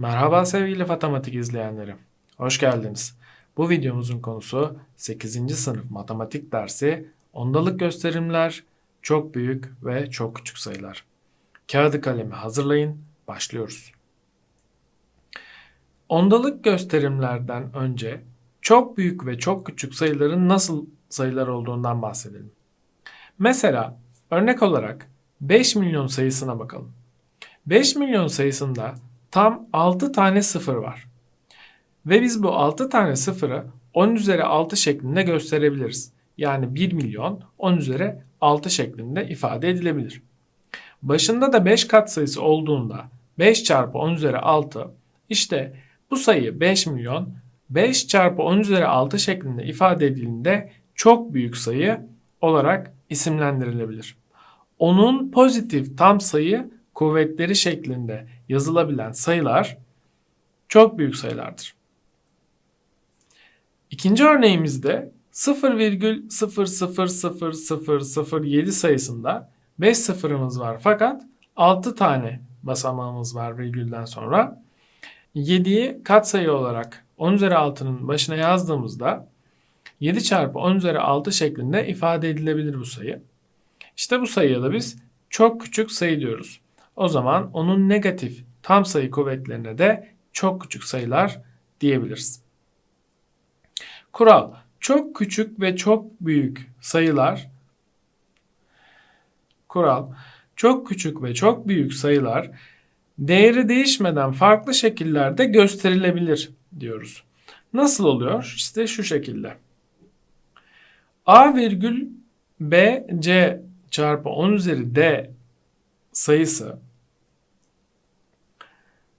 Merhaba sevgili matematik izleyenleri. Hoş geldiniz. Bu videomuzun konusu 8. sınıf matematik dersi ondalık gösterimler, çok büyük ve çok küçük sayılar. Kağıdı kalemi hazırlayın, başlıyoruz. Ondalık gösterimlerden önce çok büyük ve çok küçük sayıların nasıl sayılar olduğundan bahsedelim. Mesela örnek olarak 5 milyon sayısına bakalım. 5 milyon sayısında tam 6 tane sıfır var. Ve biz bu 6 tane sıfırı 10 üzeri 6 şeklinde gösterebiliriz. Yani 1 milyon 10 üzeri 6 şeklinde ifade edilebilir. Başında da 5 katsayısı olduğunda 5 çarpı 10 üzeri 6 işte bu sayı 5 milyon 5 çarpı 10 üzeri 6 şeklinde ifade edildiğinde çok büyük sayı olarak isimlendirilebilir. Onun pozitif tam sayı kuvvetleri şeklinde yazılabilen sayılar çok büyük sayılardır. İkinci örneğimizde 0,0000007 sayısında 5 sıfırımız var fakat 6 tane basamağımız var virgülden sonra. 7'yi katsayı olarak 10 üzeri 6'nın başına yazdığımızda 7 çarpı 10 üzeri 6 şeklinde ifade edilebilir bu sayı. İşte bu sayıya da biz çok küçük sayı diyoruz. O zaman onun negatif tam sayı kuvvetlerine de çok küçük sayılar diyebiliriz. Kural çok küçük ve çok büyük sayılar Kural çok küçük ve çok büyük sayılar değeri değişmeden farklı şekillerde gösterilebilir diyoruz. Nasıl oluyor? İşte şu şekilde. A virgül B C çarpı 10 üzeri D sayısı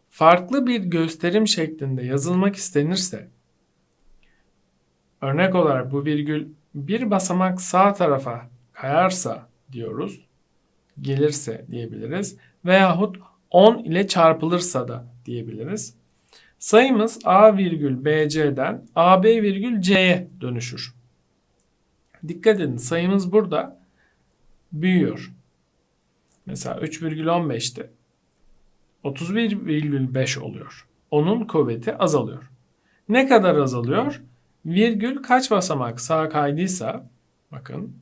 farklı bir gösterim şeklinde yazılmak istenirse örnek olarak bu virgül bir basamak sağ tarafa kayarsa diyoruz gelirse diyebiliriz veyahut 10 ile çarpılırsa da diyebiliriz. Sayımız a virgül bc'den ab virgül c'ye dönüşür. Dikkat edin sayımız burada büyüyor. Mesela 3,15'te 31,5 oluyor. Onun kuvveti azalıyor. Ne kadar azalıyor? Virgül kaç basamak sağa kaydıysa bakın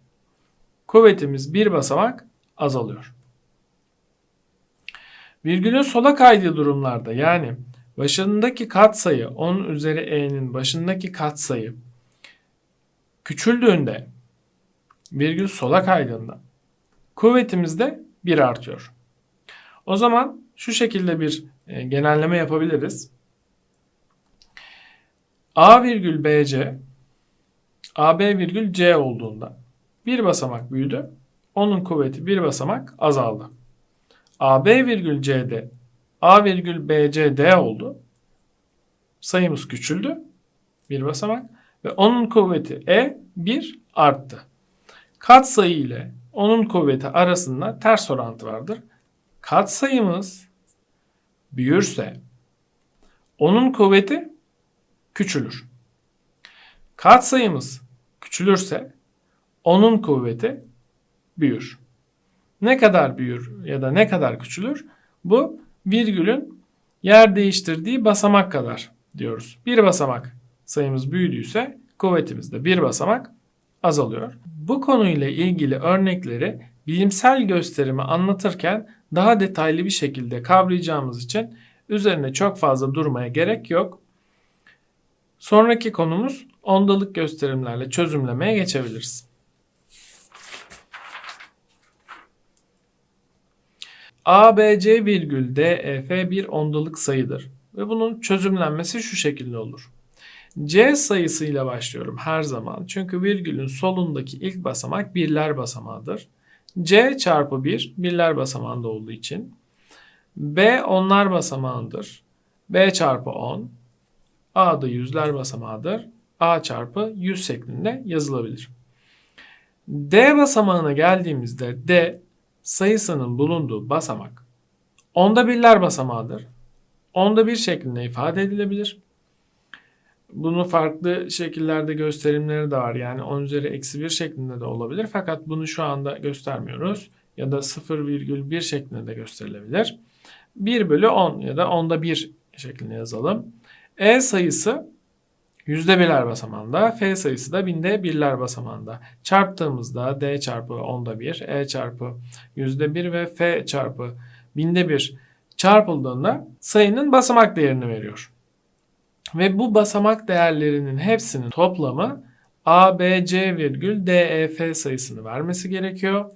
kuvvetimiz bir basamak azalıyor. Virgülün sola kaydığı durumlarda yani başındaki katsayı 10 üzeri e'nin başındaki katsayı küçüldüğünde virgül sola kaydığında kuvvetimiz de 1 artıyor. O zaman şu şekilde bir e, genelleme yapabiliriz. A virgül BC AB virgül C olduğunda bir basamak büyüdü. Onun kuvveti bir basamak azaldı. AB virgül C'de A virgül BC D oldu. Sayımız küçüldü. Bir basamak. Ve onun kuvveti E 1 arttı. Kat sayı ile onun kuvveti arasında ters orantı vardır. Kat sayımız büyürse onun kuvveti küçülür. Kat sayımız küçülürse onun kuvveti büyür. Ne kadar büyür ya da ne kadar küçülür? Bu virgülün yer değiştirdiği basamak kadar diyoruz. Bir basamak sayımız büyüdüyse kuvvetimiz de bir basamak azalıyor. Bu konuyla ilgili örnekleri bilimsel gösterimi anlatırken daha detaylı bir şekilde kavrayacağımız için üzerine çok fazla durmaya gerek yok. Sonraki konumuz ondalık gösterimlerle çözümlemeye geçebiliriz. A, B, C virgül D, E, F bir ondalık sayıdır. Ve bunun çözümlenmesi şu şekilde olur. C sayısıyla başlıyorum her zaman. Çünkü virgülün solundaki ilk basamak birler basamağıdır. C çarpı 1 birler basamağında olduğu için. B onlar basamağıdır. B çarpı 10. A da yüzler basamağıdır. A çarpı 100 şeklinde yazılabilir. D basamağına geldiğimizde D sayısının bulunduğu basamak onda birler basamağıdır. Onda bir şeklinde ifade edilebilir. Bunun farklı şekillerde gösterimleri de var. Yani 10 üzeri eksi 1 şeklinde de olabilir. Fakat bunu şu anda göstermiyoruz. Ya da 0,1 şeklinde de gösterilebilir. 1 bölü 10 ya da onda 1 şeklinde yazalım. E sayısı yüzde birler basamağında, F sayısı da binde birler basamağında. Çarptığımızda D çarpı onda bir, E çarpı yüzde bir ve F çarpı binde bir çarpıldığında sayının basamak değerini veriyor. Ve bu basamak değerlerinin hepsinin toplamı A, B, C virgül D, E, F sayısını vermesi gerekiyor.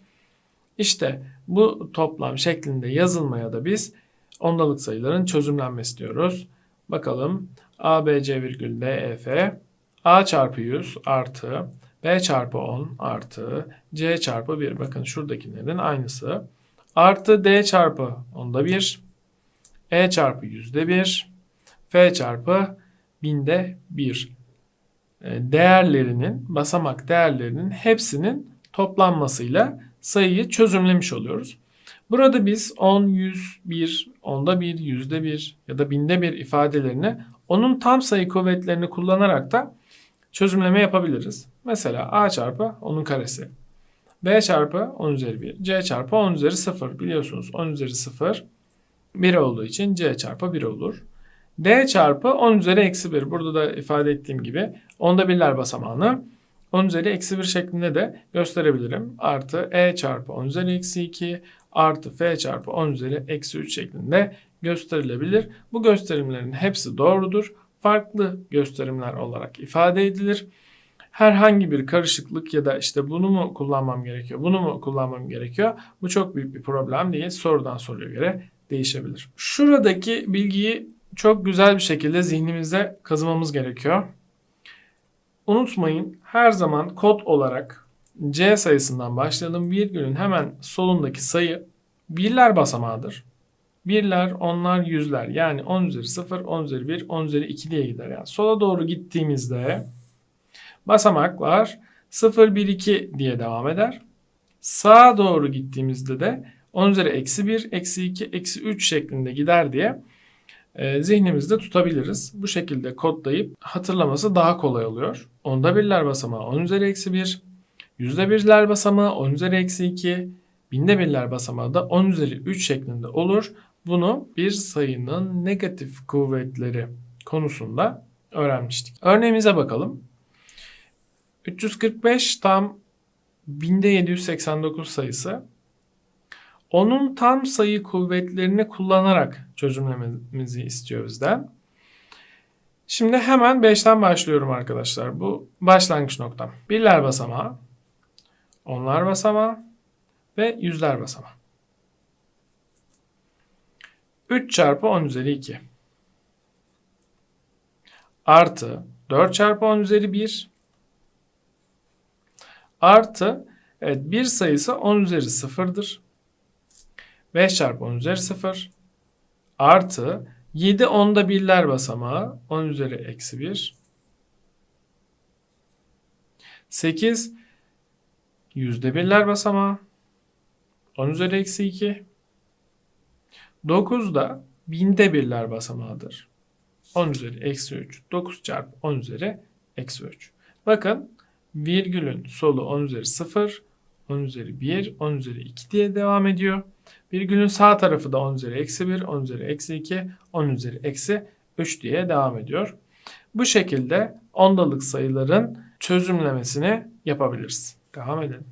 İşte bu toplam şeklinde yazılmaya da biz ondalık sayıların çözümlenmesi diyoruz. Bakalım A, B, C virgül D, E, F A çarpı 100 artı B çarpı 10 artı C çarpı 1. Bakın şuradakilerin aynısı. Artı D çarpı onda 1. E çarpı yüzde 1. F çarpı binde 1 değerlerinin, basamak değerlerinin hepsinin toplanmasıyla sayıyı çözümlemiş oluyoruz. Burada biz 10, 100, 1, onda 1, yüzde 1 ya da binde 1 ifadelerini onun tam sayı kuvvetlerini kullanarak da çözümleme yapabiliriz. Mesela a çarpı onun karesi. b çarpı 10 üzeri 1. c çarpı 10 üzeri 0. Biliyorsunuz 10 üzeri 0 1 olduğu için c çarpı 1 olur. D çarpı 10 üzeri eksi 1. Burada da ifade ettiğim gibi onda birler basamağını 10 üzeri eksi 1 şeklinde de gösterebilirim. Artı e çarpı 10 üzeri eksi 2 artı f çarpı 10 üzeri eksi 3 şeklinde gösterilebilir. Bu gösterimlerin hepsi doğrudur. Farklı gösterimler olarak ifade edilir. Herhangi bir karışıklık ya da işte bunu mu kullanmam gerekiyor, bunu mu kullanmam gerekiyor? Bu çok büyük bir problem değil. Sorudan soruya göre değişebilir. Şuradaki bilgiyi çok güzel bir şekilde zihnimize kazımamız gerekiyor. Unutmayın her zaman kod olarak C sayısından başlayalım. Virgülün hemen solundaki sayı birler basamağıdır. Birler, onlar, yüzler. Yani 10 üzeri 0, 10 üzeri 1, 10 üzeri 2 diye gider. Yani sola doğru gittiğimizde basamaklar 0, 1, 2 diye devam eder. Sağa doğru gittiğimizde de 10 üzeri eksi 1, eksi 2, eksi 3 şeklinde gider diye e, zihnimizde tutabiliriz. Bu şekilde kodlayıp hatırlaması daha kolay oluyor. Onda birler basamağı 10 üzeri eksi 1, yüzde birler basamağı 10 üzeri eksi 2, binde birler basamağı da 10 üzeri 3 şeklinde olur. Bunu bir sayının negatif kuvvetleri konusunda öğrenmiştik. Örneğimize bakalım. 345 tam binde 789 sayısı. Onun tam sayı kuvvetlerini kullanarak çözümlememizi istiyor bizden. Şimdi hemen 5'ten başlıyorum arkadaşlar. Bu başlangıç noktam. Birler basamağı, onlar basamağı ve yüzler basamağı. 3 çarpı 10 üzeri 2 artı 4 çarpı 10 üzeri 1 artı evet bir sayısı 10 üzeri 0'dır. 5 çarpı 10 üzeri 0 artı 7 onda birler basamağı 10 üzeri eksi 1 8 yüzde birler basamağı 10 üzeri eksi 2 9 da binde birler basamağıdır. 10 üzeri eksi 3. 9 çarpı 10 üzeri eksi 3. Bakın virgülün solu 10 üzeri 0, 10 üzeri 1, 10 üzeri 2 diye devam ediyor. Virgülün sağ tarafı da 10 üzeri eksi 1, 10 üzeri eksi 2, 10 üzeri eksi 3 diye devam ediyor. Bu şekilde ondalık sayıların çözümlemesini yapabiliriz. Devam edelim.